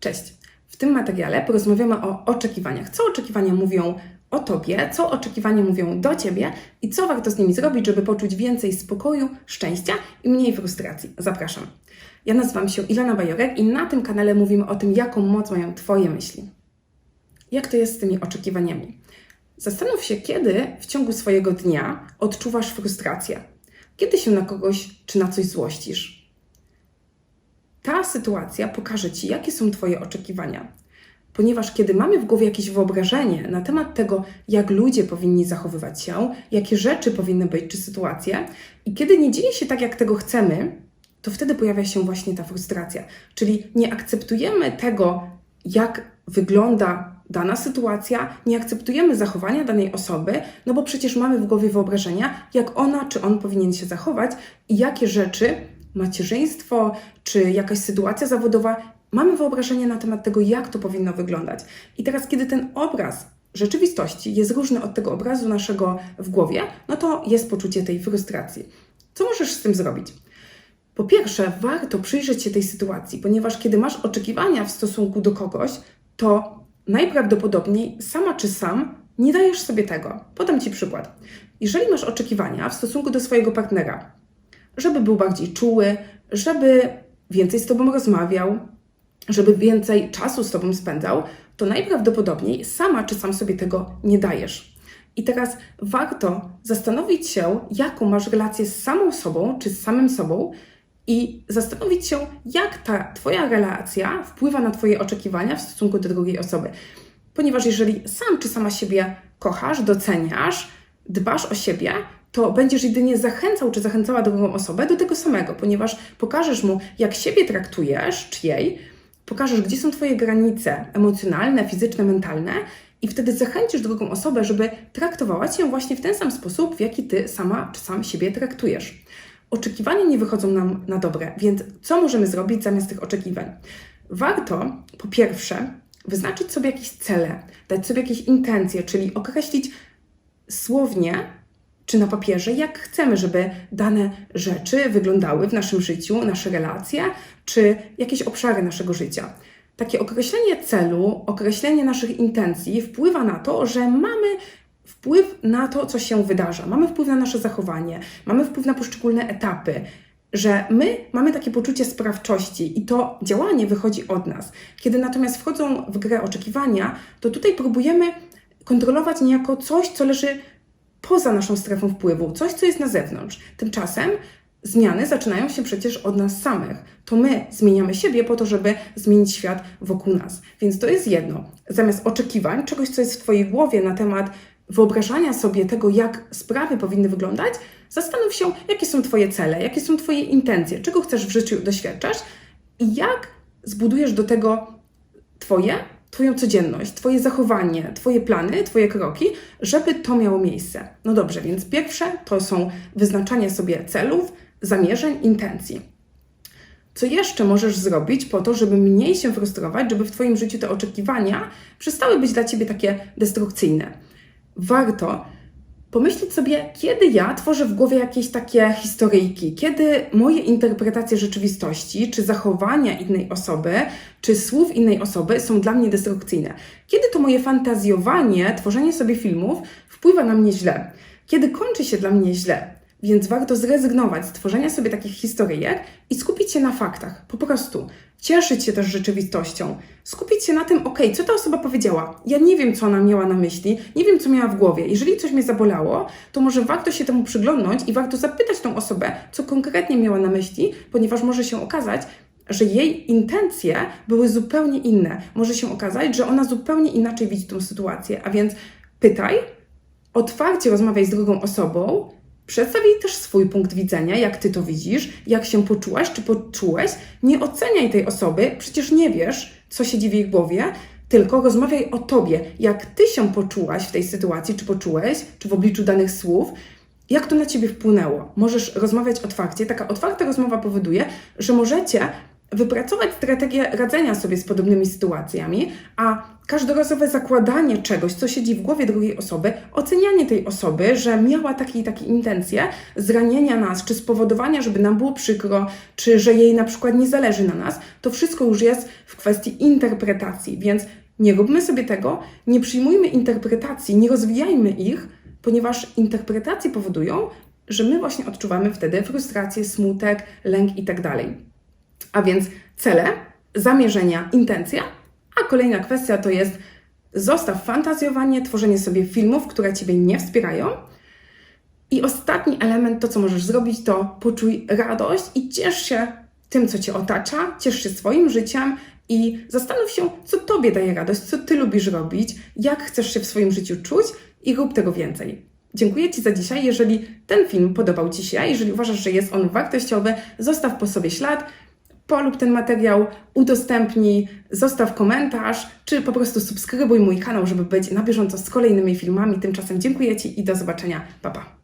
Cześć! W tym materiale porozmawiamy o oczekiwaniach. Co oczekiwania mówią o Tobie, co oczekiwania mówią do Ciebie i co warto z nimi zrobić, żeby poczuć więcej spokoju, szczęścia i mniej frustracji. Zapraszam. Ja nazywam się Ilona Bajorek i na tym kanale mówimy o tym, jaką moc mają Twoje myśli. Jak to jest z tymi oczekiwaniami? Zastanów się, kiedy w ciągu swojego dnia odczuwasz frustrację. Kiedy się na kogoś czy na coś złościsz? Ta sytuacja pokaże Ci, jakie są Twoje oczekiwania. Ponieważ kiedy mamy w głowie jakieś wyobrażenie na temat tego, jak ludzie powinni zachowywać się, jakie rzeczy powinny być, czy sytuacje, i kiedy nie dzieje się tak, jak tego chcemy, to wtedy pojawia się właśnie ta frustracja. Czyli nie akceptujemy tego, jak wygląda dana sytuacja, nie akceptujemy zachowania danej osoby, no bo przecież mamy w głowie wyobrażenia, jak ona czy on powinien się zachować i jakie rzeczy macierzyństwo czy jakaś sytuacja zawodowa, mamy wyobrażenie na temat tego, jak to powinno wyglądać. I teraz, kiedy ten obraz rzeczywistości jest różny od tego obrazu naszego w głowie, no to jest poczucie tej frustracji. Co możesz z tym zrobić? Po pierwsze, warto przyjrzeć się tej sytuacji, ponieważ kiedy masz oczekiwania w stosunku do kogoś, to najprawdopodobniej sama czy sam nie dajesz sobie tego. Podam Ci przykład. Jeżeli masz oczekiwania w stosunku do swojego partnera, żeby był bardziej czuły, żeby więcej z Tobą rozmawiał, żeby więcej czasu z Tobą spędzał, to najprawdopodobniej sama czy sam sobie tego nie dajesz. I teraz warto zastanowić się, jaką masz relację z samą sobą czy z samym sobą i zastanowić się, jak ta Twoja relacja wpływa na Twoje oczekiwania w stosunku do drugiej osoby. Ponieważ jeżeli sam czy sama siebie kochasz, doceniasz, dbasz o siebie, to będziesz jedynie zachęcał czy zachęcała drugą osobę do tego samego, ponieważ pokażesz mu, jak siebie traktujesz, czy jej, pokażesz, gdzie są Twoje granice emocjonalne, fizyczne, mentalne, i wtedy zachęcisz drugą osobę, żeby traktowała Cię właśnie w ten sam sposób, w jaki Ty sama czy sam siebie traktujesz. Oczekiwania nie wychodzą nam na dobre, więc co możemy zrobić zamiast tych oczekiwań? Warto po pierwsze wyznaczyć sobie jakieś cele, dać sobie jakieś intencje, czyli określić słownie, czy na papierze, jak chcemy, żeby dane rzeczy wyglądały w naszym życiu, nasze relacje, czy jakieś obszary naszego życia. Takie określenie celu, określenie naszych intencji wpływa na to, że mamy wpływ na to, co się wydarza, mamy wpływ na nasze zachowanie, mamy wpływ na poszczególne etapy, że my mamy takie poczucie sprawczości i to działanie wychodzi od nas. Kiedy natomiast wchodzą w grę oczekiwania, to tutaj próbujemy kontrolować niejako coś, co leży poza naszą strefą wpływu, coś, co jest na zewnątrz. Tymczasem zmiany zaczynają się przecież od nas samych. To my zmieniamy siebie po to, żeby zmienić świat wokół nas. Więc to jest jedno. Zamiast oczekiwań, czegoś, co jest w Twojej głowie na temat wyobrażania sobie tego, jak sprawy powinny wyglądać, zastanów się, jakie są Twoje cele, jakie są Twoje intencje, czego chcesz w życiu doświadczać i jak zbudujesz do tego Twoje Twoją codzienność, Twoje zachowanie, Twoje plany, Twoje kroki, żeby to miało miejsce. No dobrze, więc pierwsze to są wyznaczanie sobie celów, zamierzeń, intencji. Co jeszcze możesz zrobić po to, żeby mniej się frustrować, żeby w Twoim życiu te oczekiwania przestały być dla Ciebie takie destrukcyjne? Warto pomyśleć sobie, kiedy ja tworzę w głowie jakieś takie historyjki, kiedy moje interpretacje rzeczywistości, czy zachowania innej osoby, czy słów innej osoby są dla mnie destrukcyjne. Kiedy to moje fantazjowanie, tworzenie sobie filmów wpływa na mnie źle. Kiedy kończy się dla mnie źle. Więc warto zrezygnować z tworzenia sobie takich historyjek i skupić się na faktach. Po prostu cieszyć się też rzeczywistością. Skupić się na tym, ok, co ta osoba powiedziała. Ja nie wiem, co ona miała na myśli, nie wiem, co miała w głowie. Jeżeli coś mnie zabolało, to może warto się temu przyglądnąć i warto zapytać tą osobę, co konkretnie miała na myśli, ponieważ może się okazać, że jej intencje były zupełnie inne. Może się okazać, że ona zupełnie inaczej widzi tą sytuację. A więc pytaj, otwarcie rozmawiaj z drugą osobą, Przedstaw jej też swój punkt widzenia, jak ty to widzisz, jak się poczułaś, czy poczułeś. Nie oceniaj tej osoby, przecież nie wiesz, co siedzi w jej głowie, tylko rozmawiaj o tobie, jak ty się poczułaś w tej sytuacji, czy poczułeś, czy w obliczu danych słów, jak to na ciebie wpłynęło. Możesz rozmawiać otwarcie. Taka otwarta rozmowa powoduje, że możecie wypracować strategię radzenia sobie z podobnymi sytuacjami, a każdorazowe zakładanie czegoś, co siedzi w głowie drugiej osoby, ocenianie tej osoby, że miała takie i takie intencje zranienia nas, czy spowodowania, żeby nam było przykro, czy że jej na przykład nie zależy na nas, to wszystko już jest w kwestii interpretacji, więc nie róbmy sobie tego, nie przyjmujmy interpretacji, nie rozwijajmy ich, ponieważ interpretacje powodują, że my właśnie odczuwamy wtedy frustrację, smutek, lęk i tak. A więc cele, zamierzenia, intencja, a kolejna kwestia to jest zostaw fantazjowanie, tworzenie sobie filmów, które Ciebie nie wspierają. I ostatni element, to co możesz zrobić, to poczuj radość i ciesz się tym, co Cię otacza, ciesz się swoim życiem i zastanów się, co Tobie daje radość, co Ty lubisz robić, jak chcesz się w swoim życiu czuć i rób tego więcej. Dziękuję Ci za dzisiaj. Jeżeli ten film podobał Ci się, jeżeli uważasz, że jest on wartościowy, zostaw po sobie ślad, polub ten materiał, udostępnij, zostaw komentarz, czy po prostu subskrybuj mój kanał, żeby być na bieżąco z kolejnymi filmami. Tymczasem dziękuję Ci i do zobaczenia. Pa, pa.